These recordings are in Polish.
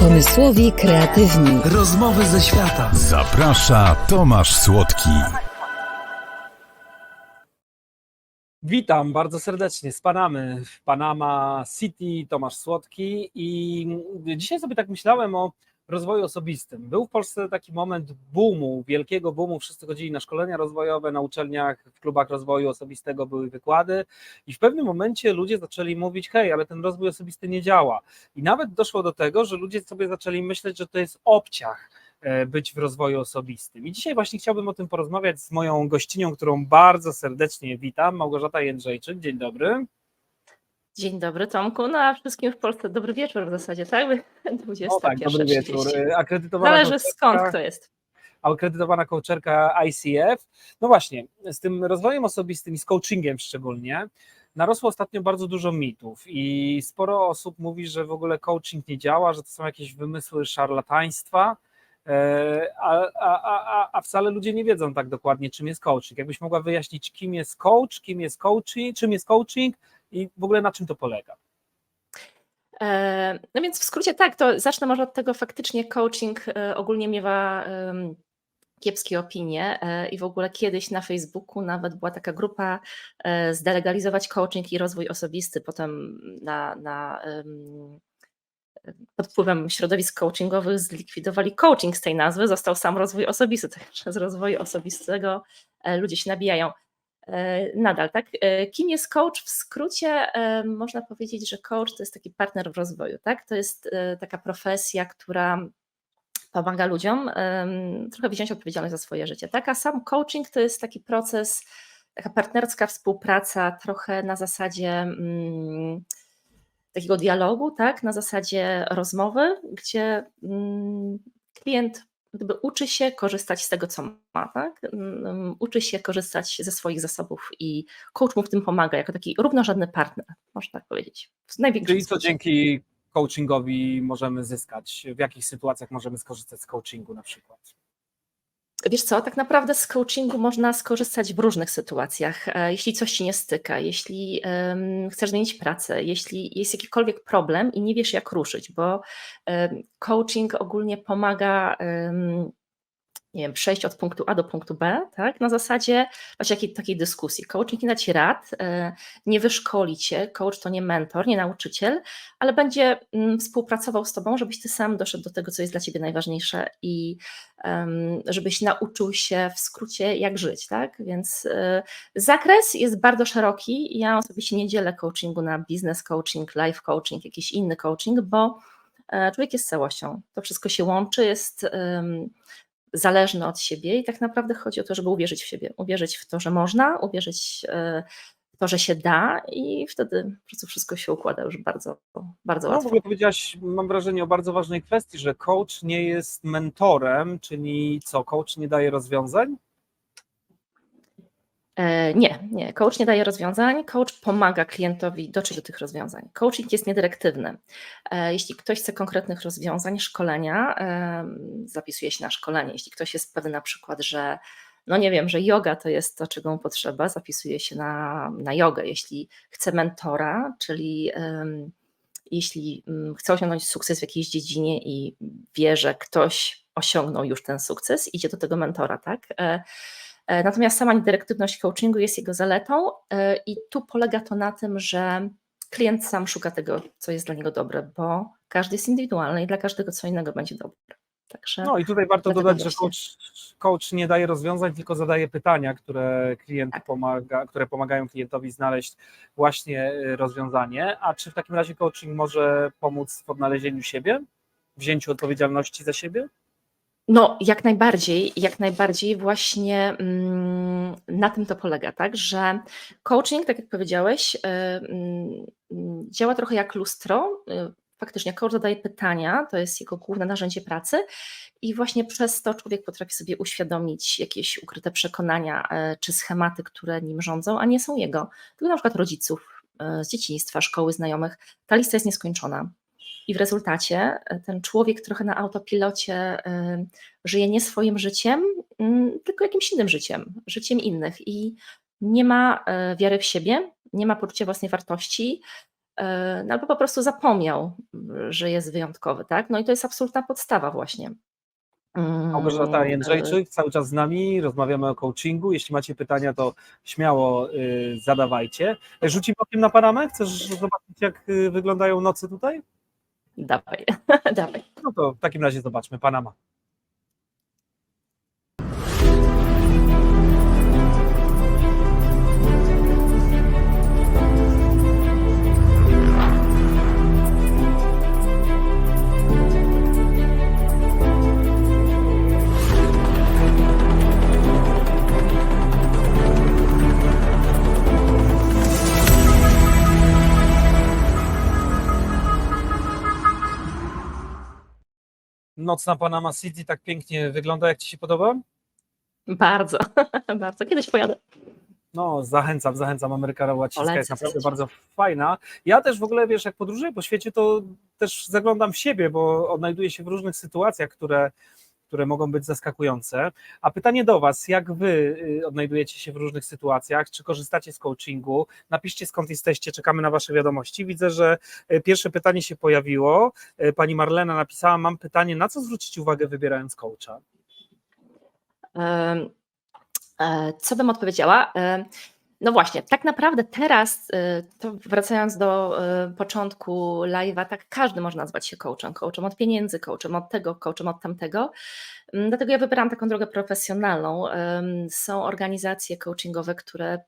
Pomysłowi kreatywni. Rozmowy ze świata. Zaprasza Tomasz Słodki. Witam bardzo serdecznie z Panamy, w Panama City, Tomasz Słodki i dzisiaj sobie tak myślałem o rozwoju osobistym. Był w Polsce taki moment boomu, wielkiego boomu, wszyscy chodzili na szkolenia rozwojowe, na uczelniach, w klubach rozwoju osobistego były wykłady i w pewnym momencie ludzie zaczęli mówić, hej, ale ten rozwój osobisty nie działa. I nawet doszło do tego, że ludzie sobie zaczęli myśleć, że to jest obciach e, być w rozwoju osobistym. I dzisiaj właśnie chciałbym o tym porozmawiać z moją gościnią, którą bardzo serdecznie witam, Małgorzata Jędrzejczyk. Dzień dobry. Dzień dobry Tomku, no a wszystkim w Polsce dobry wieczór w zasadzie, tak? 21, O tak, dobry wieczór. Akredytowana Zależy skąd kto jest. akredytowana coacherka ICF. No właśnie, z tym rozwojem osobistym i z coachingiem szczególnie narosło ostatnio bardzo dużo mitów i sporo osób mówi, że w ogóle coaching nie działa, że to są jakieś wymysły szarlataństwa, e, a, a, a, a wcale ludzie nie wiedzą tak dokładnie, czym jest coaching. Jakbyś mogła wyjaśnić, kim jest coach, kim jest coaching, czym jest coaching i w ogóle na czym to polega? E, No więc w skrócie tak, to zacznę może od tego, faktycznie coaching e, ogólnie miewa kiepskie opinie e, i w ogóle kiedyś na Facebooku nawet była taka grupa zdelegalizować coaching i rozwój osobisty, potem na, na pod wpływem środowisk coachingowych zlikwidowali coaching z tej nazwy, został sam rozwój osobisty, także z rozwoju osobistego ludzie się nabijają. E, Nadal, tak? E, Kim jest coach? W skrócie e, można powiedzieć, że coach to jest taki partner w rozwoju, tak? To jest taka profesja, która pomaga ludziom trochę wziąć odpowiedzialność za swoje życie, tak? A sam coaching to jest taki proces, taka partnerska współpraca, trochę na zasadzie mm, takiego dialogu, tak? Na zasadzie rozmowy, gdzie mm, klient gdyby uczy się korzystać z tego, co ma, tak? Mm, Uczy się korzystać ze swoich zasobów i coach mu w tym pomaga, jako taki równorzędny partner, można tak powiedzieć. Czyli co dzięki coachingowi możemy zyskać? W jakich sytuacjach możemy skorzystać z coachingu na przykład? Wiesz co, tak naprawdę z coachingu można skorzystać w różnych sytuacjach. E, Jeśli coś ci nie styka, jeśli em, chcesz zmienić pracę, jeśli jest jakikolwiek problem i nie wiesz jak ruszyć, bo em, coaching ogólnie pomaga em, nie wiem, przejść od punktu A do punktu B, tak? Na zasadzie właśnie jakiej, takiej dyskusji. Coaching nie da ci rad, e, nie wyszkoli cię, coach to nie mentor, nie nauczyciel, ale będzie mm, współpracował z tobą, żebyś ty sam doszedł do tego, co jest dla ciebie najważniejsze i żebyś nauczył się w skrócie, jak żyć, tak? Więc e, zakres jest bardzo szeroki. Ja osobiście nie dzielę coachingu na business coaching, life coaching, jakiś inny coaching, bo e, człowiek jest całością. To wszystko się łączy, jest zależny od siebie i tak naprawdę chodzi o to, żeby uwierzyć w siebie, uwierzyć w to, że można, uwierzyć e, w to, że się da i wtedy po prostu wszystko się układa już bardzo, bardzo No, w łatwo. ogóle powiedziałaś, mam wrażenie, o bardzo ważnej kwestii, że coach nie jest mentorem, czyli co, coach nie daje rozwiązań? E, Nie, nie. Coach nie daje rozwiązań, coach pomaga klientowi dotrzeć do tych rozwiązań. Coaching jest niedyrektywny. E, Jeśli ktoś chce konkretnych rozwiązań, szkolenia, zapisuje się na szkolenie. Jeśli ktoś jest pewny na przykład, że no nie wiem, że yoga to jest to, czego mu potrzeba, zapisuje się na, na jogę. Jeśli chce mentora, czyli em, jeśli mm, chce osiągnąć sukces w jakiejś dziedzinie i wie, że ktoś osiągnął już ten sukces, idzie do tego mentora, tak? E, Natomiast sama dyrektywność coachingu jest jego zaletą e, i tu polega to na tym, że klient sam szuka tego, co jest dla niego dobre, bo każdy jest indywidualny i dla każdego co innego będzie dobre. Także No i tutaj warto dodać, że coach, coach nie daje rozwiązań, tylko zadaje pytania, które klient Tak. pomaga, które pomagają klientowi znaleźć właśnie y, rozwiązanie. A czy w takim razie coaching może pomóc w odnalezieniu siebie, wzięciu odpowiedzialności za siebie? No, jak najbardziej, jak najbardziej właśnie mm, na tym to polega, tak, że coaching, tak jak powiedziałeś, y, mm, działa trochę jak lustro. y, Faktycznie coach zadaje pytania, to jest jego główne narzędzie pracy i właśnie przez to człowiek potrafi sobie uświadomić jakieś ukryte przekonania y, czy schematy, które nim rządzą, a nie są jego, tylko na przykład rodziców z dzieciństwa, szkoły, znajomych. Ta lista jest nieskończona. I w rezultacie y, ten człowiek trochę na autopilocie y, żyje nie swoim życiem, mm, tylko jakimś innym życiem, życiem innych i nie ma e, wiary w siebie, nie ma poczucia własnej wartości, e, no albo po prostu zapomniał, że jest wyjątkowy, tak? No i to jest absolutna podstawa właśnie. Małgorzata Mm, Jędrzejczyk, cały czas z nami, rozmawiamy o coachingu. Jeśli macie pytania, to śmiało y, zadawajcie. Rzucimy okiem na Panamę? Chcesz zobaczyć, jak y, wyglądają noce tutaj? Dawaj, dawaj. No to w takim razie zobaczmy Panama. Nocna Panama City tak pięknie wygląda, jak Ci się podoba? Bardzo, bardzo. Kiedyś pojadę. No, zachęcam, zachęcam. Ameryka Łacińska jest naprawdę bardzo fajna. Ja też w ogóle, wiesz, jak podróżuję po świecie, to też zaglądam w siebie, bo odnajduję się w różnych sytuacjach, które, które mogą być zaskakujące. A pytanie do Was, jak Wy y, odnajdujecie się w różnych sytuacjach? Czy korzystacie z coachingu? Napiszcie skąd jesteście, czekamy na Wasze wiadomości. Widzę, że y, pierwsze pytanie się pojawiło. Y, Pani Marlena napisała, mam pytanie, na co zwrócić uwagę wybierając coacha? E, Co bym odpowiedziała? No właśnie, tak naprawdę teraz, e, to wracając do e, początku live'a, tak każdy może nazwać się coachem. Coachem od pieniędzy, coachem od tego, coachem od tamtego. Mm, Dlatego ja wybieram taką drogę profesjonalną. Są organizacje coachingowe, które,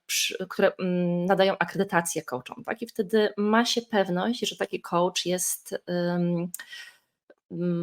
które mm, nadają akredytację coachom, tak? I wtedy ma się pewność, że taki coach jest mm,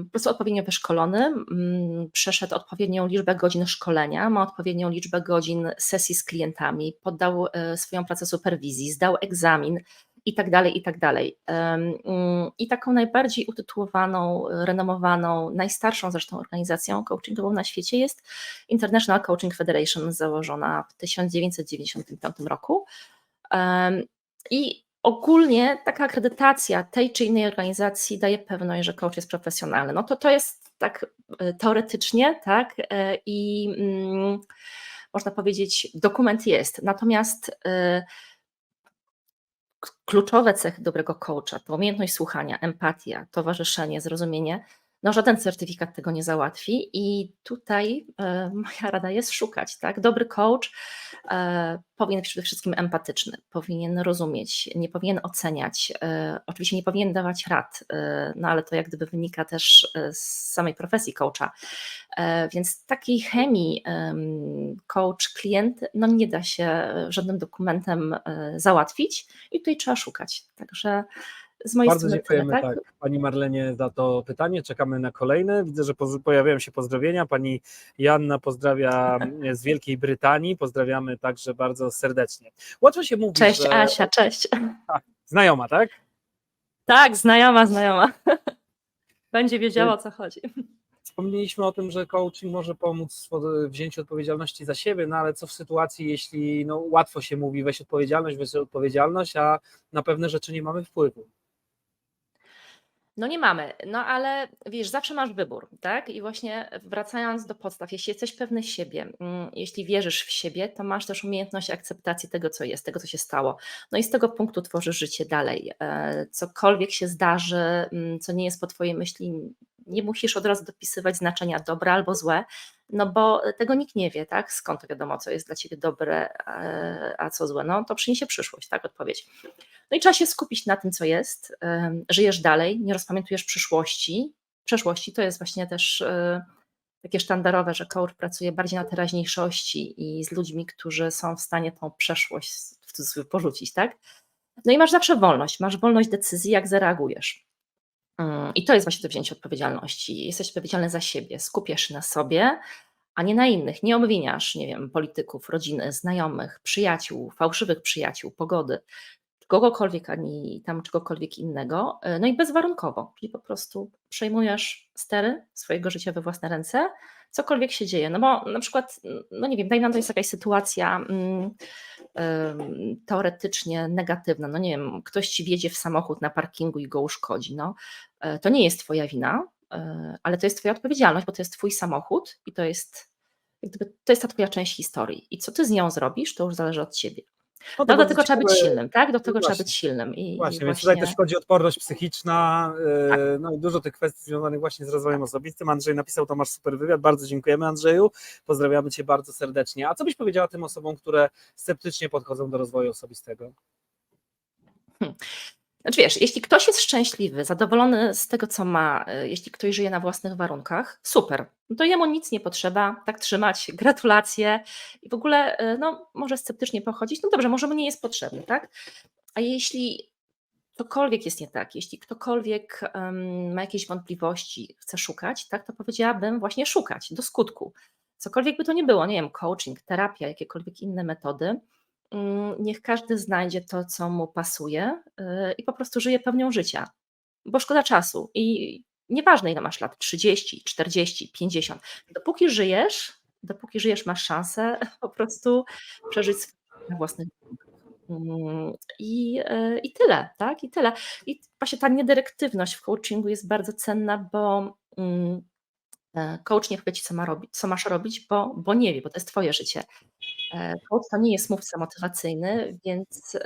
po prostu odpowiednio wyszkolony, mm, przeszedł odpowiednią liczbę godzin szkolenia, ma odpowiednią liczbę godzin sesji z klientami, poddał e, swoją pracę superwizji, zdał egzamin i tak dalej, i tak dalej. Mm, I taką najbardziej utytułowaną, renomowaną, najstarszą zresztą organizacją coachingową na świecie jest International Coaching Federation, założona w 1995 roku. I ogólnie taka akredytacja tej czy innej organizacji daje pewność, że coach jest profesjonalny. No to to jest tak e, teoretycznie, tak, e, i mm, można powiedzieć, dokument jest. Natomiast k- kluczowe cechy dobrego coacha to umiejętność słuchania, empatia, towarzyszenie, zrozumienie. No, żaden certyfikat tego nie załatwi, i tutaj e, moja rada jest szukać. Tak? Dobry coach e, powinien być przede wszystkim empatyczny, powinien rozumieć, nie powinien oceniać, e, oczywiście nie powinien dawać rad, no ale to jak gdyby wynika też z samej profesji coacha. Więc takiej chemii em, coach-klient no nie da się żadnym dokumentem załatwić i tutaj trzeba szukać. Także z mojej Bardzo strony dziękujemy tyle, tak? tak, Pani Marlenie za to pytanie. Czekamy na kolejne. Widzę, że pojawiają się pozdrowienia. Pani Janna pozdrawia z Wielkiej Brytanii. Pozdrawiamy także bardzo serdecznie. Łatwo się mówi, Cześć że... Asia, cześć. Znajoma, tak? Tak, znajoma, znajoma. Będzie wiedziała o co chodzi. Wspomnieliśmy o tym, że coaching może pomóc w wzięciu odpowiedzialności za siebie, no ale co w sytuacji, jeśli no, łatwo się mówi, weź odpowiedzialność, weź odpowiedzialność, a na pewne rzeczy nie mamy wpływu. No nie mamy, no ale wiesz, zawsze masz wybór, tak? I właśnie wracając do podstaw, jeśli jesteś pewny siebie, mm, jeśli wierzysz w siebie, to masz też umiejętność akceptacji tego, co jest, tego, co się stało. No i z tego punktu tworzysz życie dalej. E, Cokolwiek się zdarzy, mm, co nie jest po twojej myśli, nie musisz od razu dopisywać znaczenia dobre albo złe, no bo tego nikt nie wie, tak? Skąd to wiadomo, co jest dla ciebie dobre, a co złe? No to przyniesie przyszłość, tak? Odpowiedź. No i trzeba się skupić na tym, co jest. Żyjesz dalej, nie rozpamiętujesz przyszłości. Przeszłości to jest właśnie też e, takie sztandarowe, że coach pracuje bardziej na teraźniejszości i z ludźmi, którzy są w stanie tą przeszłość w cudzysłowie porzucić, tak? No i masz zawsze wolność, masz wolność decyzji, jak zareagujesz. Mm, I to jest właśnie to wzięcie odpowiedzialności. Jesteś odpowiedzialny za siebie, skupiasz się na sobie, a nie na innych. Nie obwiniasz, nie wiem, polityków, rodziny, znajomych, przyjaciół, fałszywych przyjaciół, pogody, kogokolwiek, ani tam czegokolwiek innego. e, No i bezwarunkowo, czyli po prostu przejmujesz stery swojego życia we własne ręce, cokolwiek się dzieje. No bo na przykład, no nie wiem, daj nam to jest jakaś sytuacja mm, teoretycznie negatywna. No nie wiem, ktoś ci wjedzie w samochód na parkingu i go uszkodzi. No, e, to nie jest twoja wina, e, ale to jest twoja odpowiedzialność, bo to jest twój samochód i to jest, gdyby, to jest ta twoja część historii. I co ty z nią zrobisz, to już zależy od ciebie. No do bardzo tego trzeba być silnym, tak? Do tego trzeba właśnie. być silnym. I, Właśnie, i więc tutaj też chodzi o odporność psychiczna, e, Tak. no i dużo tych kwestii związanych właśnie z rozwojem osobistym. Andrzej napisał, to masz super wywiad, bardzo dziękujemy Andrzeju, pozdrawiamy Cię bardzo serdecznie. A co byś powiedziała tym osobom, które sceptycznie podchodzą do rozwoju osobistego? Znaczy wiesz, jeśli ktoś jest szczęśliwy, zadowolony z tego, co ma, y, jeśli ktoś żyje na własnych warunkach, super. No to jemu nic nie potrzeba, tak trzymać, gratulacje i w ogóle y, no, może sceptycznie pochodzić, no dobrze, może mu nie jest potrzebny, tak? A jeśli cokolwiek jest nie tak, jeśli ktokolwiek em, ma jakieś wątpliwości, chce szukać, tak, to powiedziałabym właśnie szukać do skutku. Cokolwiek by to nie było, nie wiem, coaching, terapia, jakiekolwiek inne metody, niech każdy znajdzie to, co mu pasuje yy, i po prostu żyje pełnią życia, bo szkoda czasu i nieważne ile masz lat, 30, 40, 50, dopóki żyjesz, dopóki żyjesz masz szansę po prostu przeżyć na własnych. Mm, I, yy, I tyle, tak? I tyle. I właśnie ta niedyrektywność w coachingu jest bardzo cenna, bo mm, e, coach nie powie ci, co, ma robić, co masz robić, bo, bo nie wie, bo to jest twoje życie. E, Coach to nie jest mówca motywacyjny, więc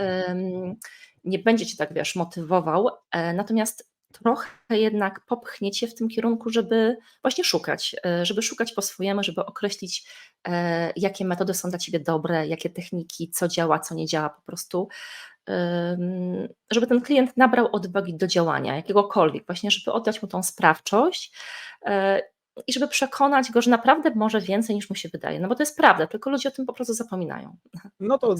nie będzie cię tak, wiesz, motywował, e, natomiast trochę jednak popchnie cię w tym kierunku, żeby właśnie szukać, e, żeby szukać po swojemu, żeby określić, e, jakie metody są dla ciebie dobre, jakie techniki, co działa, co nie działa po prostu, żeby ten klient nabrał odwagi do działania, jakiegokolwiek, właśnie żeby oddać mu tą sprawczość e, i żeby przekonać go, że naprawdę może więcej niż mu się wydaje. No bo to jest prawda, tylko ludzie o tym po prostu zapominają. No to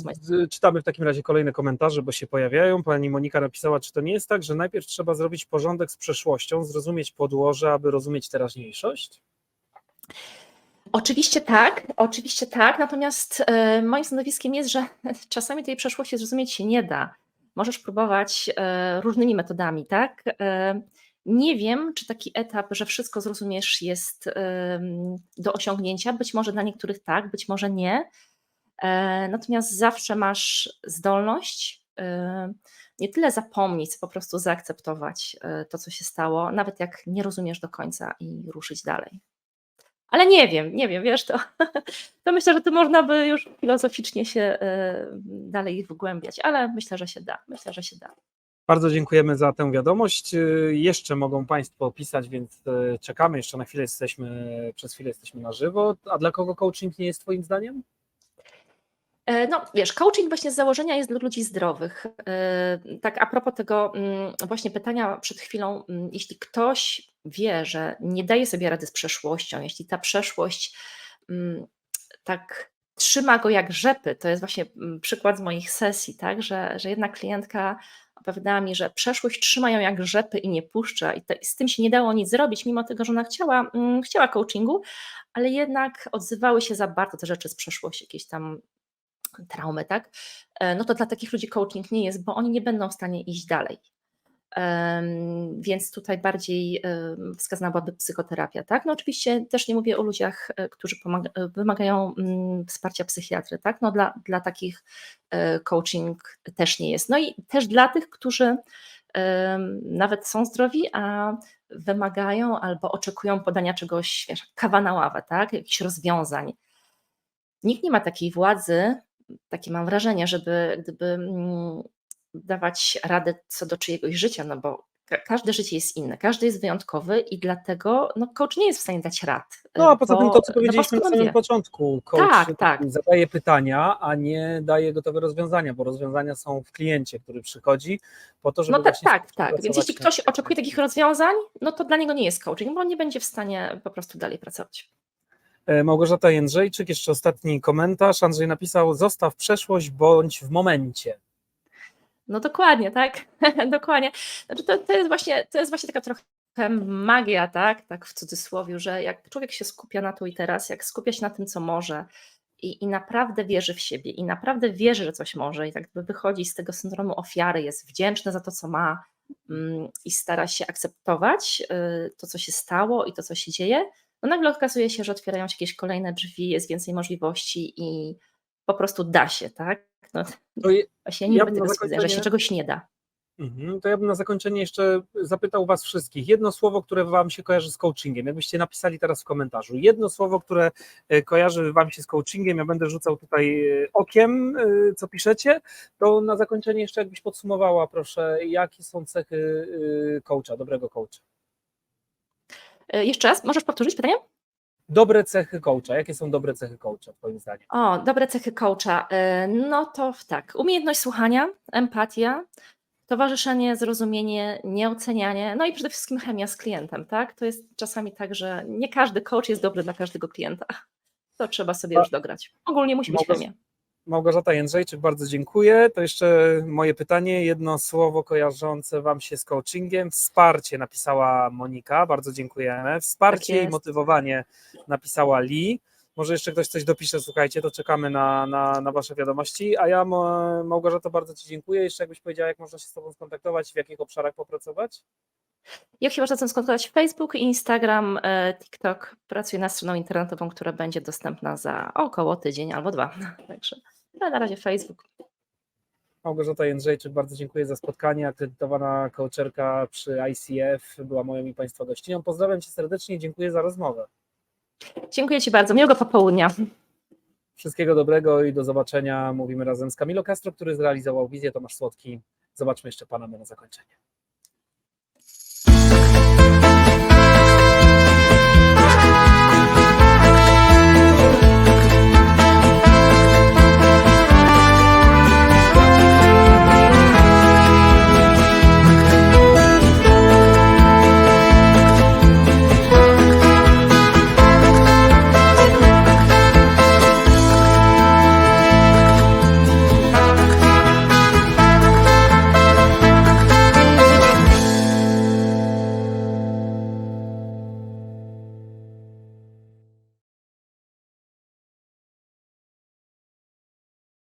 czytamy w takim razie kolejne komentarze, bo się pojawiają. Pani Monika napisała, czy to nie jest tak, że najpierw trzeba zrobić porządek z przeszłością, zrozumieć podłoże, aby rozumieć teraźniejszość? Oczywiście tak, oczywiście tak, natomiast e, moim stanowiskiem jest, że czasami tej przeszłości zrozumieć się nie da. Możesz próbować e, różnymi metodami, tak? Nie wiem, czy taki etap, że wszystko zrozumiesz, jest do osiągnięcia. Być może dla niektórych tak, być może nie. E, Natomiast zawsze masz zdolność e, nie tyle zapomnieć, po prostu zaakceptować e, to, co się stało, nawet jak nie rozumiesz do końca i ruszyć dalej. Ale nie wiem, nie wiem, wiesz, to, to myślę, że tu można by już filozoficznie się dalej wgłębiać, ale myślę, że się da. Myślę, że się da. Bardzo dziękujemy za tę wiadomość. Y, Jeszcze mogą Państwo pisać, więc y, czekamy. Jeszcze na chwilę jesteśmy, przez chwilę jesteśmy na żywo. A dla kogo coaching nie jest Twoim zdaniem? E, No, wiesz, coaching właśnie z założenia jest dla ludzi zdrowych. E, Tak, a propos tego mm, właśnie pytania przed chwilą, mm, jeśli ktoś wie, że nie daje sobie rady z przeszłością, jeśli ta przeszłość mm, tak trzyma go jak rzepy, to jest właśnie przykład z moich sesji, tak, że, że jedna klientka opowiadała mi, że przeszłość trzyma ją jak rzepy i nie puszcza i, i z tym się nie dało nic zrobić, mimo tego, że ona chciała, mm, chciała coachingu, ale jednak odzywały się za bardzo te rzeczy z przeszłości, jakieś tam traumy, tak? E, No to dla takich ludzi coaching nie jest, bo oni nie będą w stanie iść dalej. Więc tutaj bardziej wskazana byłaby psychoterapia, tak? No oczywiście też nie mówię o ludziach, e, którzy e, wymagają mm, wsparcia psychiatry, tak? No dla, dla takich e, coaching też nie jest. No i też dla tych, którzy nawet są zdrowi, a wymagają albo oczekują podania czegoś, wiesz, kawa na ławę, tak? Jakichś rozwiązań. Nikt nie ma takiej władzy, takie mam wrażenie, żeby gdyby mm, dawać radę co do czyjegoś życia, no bo ka- każde życie jest inne, każdy jest wyjątkowy i dlatego no, coach nie jest w stanie dać rad. No a poza bo- tym to, co no powiedzieliśmy na skąd samym początku. Coach Tak, tak. zadaje pytania, a nie daje gotowe rozwiązania, bo rozwiązania są w kliencie, który przychodzi po to, żeby No tak, tak, tak. Więc jeśli ktoś oczekuje takich rozwiązań, no to dla niego nie jest coaching, bo on nie będzie w stanie po prostu dalej pracować. E, Małgorzata Jędrzejczyk, jeszcze ostatni komentarz. Andrzej napisał: Zostaw przeszłość bądź w momencie. No dokładnie, tak, dokładnie. Znaczy to, to, jest właśnie, to jest właśnie taka trochę magia, tak, tak w cudzysłowie, że jak człowiek się skupia na tu i teraz, jak skupia się na tym, co może i, i naprawdę wierzy w siebie i naprawdę wierzy, że coś może i tak wychodzi z tego syndromu ofiary, jest wdzięczny za to, co ma mm, i stara się akceptować y, to, co się stało i to, co się dzieje, no nagle okazuje się, że otwierają się jakieś kolejne drzwi, jest więcej możliwości i po prostu da się, tak? No, To je, Właśnie nie Ja na stwierdzenia, że się zakończenie- czegoś nie da. Mhm, to ja bym na zakończenie jeszcze zapytał Was wszystkich. Jedno słowo, które Wam się kojarzy z coachingiem. Jakbyście napisali teraz w komentarzu. Jedno słowo, które e, kojarzy Wam się z coachingiem. Ja będę rzucał tutaj e, okiem, e, co piszecie. To na zakończenie jeszcze jakbyś podsumowała, proszę, jakie są cechy coacha, dobrego coacha. Jeszcze raz, możesz powtórzyć pytanie? Dobre cechy coacha. Jakie są dobre cechy coacha, Twoim zdaniem? O, dobre cechy coacha. E, No to tak, umiejętność słuchania, empatia, towarzyszenie, zrozumienie, nieocenianie, no i przede wszystkim chemia z klientem, tak? To jest czasami tak, że nie każdy coach jest dobry dla każdego klienta. To trzeba sobie A- już dograć. Ogólnie musi być Mogę- chemia. Małgorzata Jędrzejczyk, bardzo dziękuję. To jeszcze moje pytanie, jedno słowo kojarzące Wam się z coachingiem. Wsparcie napisała Monika, bardzo dziękujemy. Wsparcie Tak i motywowanie napisała Li. Może jeszcze ktoś coś dopisze, słuchajcie, to czekamy na, na, na Wasze wiadomości. A ja, Małgorzato, bardzo Ci dziękuję. Jeszcze jakbyś powiedziała, jak można się z Tobą skontaktować, w jakich obszarach popracować? Jak się można skontaktować? Facebook, Instagram, e, TikTok. Pracuję nad stroną internetową, która będzie dostępna za około tydzień albo dwa. Także ale na razie Facebook. Małgorzata Jędrzejczyk, bardzo dziękuję za spotkanie. Akredytowana coacherka przy ICF była moją i Państwa gościnią. Pozdrawiam Cię serdecznie i dziękuję za rozmowę. Dziękuję Ci bardzo. Miłego popołudnia. Wszystkiego dobrego i do zobaczenia. Mówimy razem z Camilo Castro, który zrealizował wizję Tomasz Słodki. Zobaczmy jeszcze Panamę na zakończenie.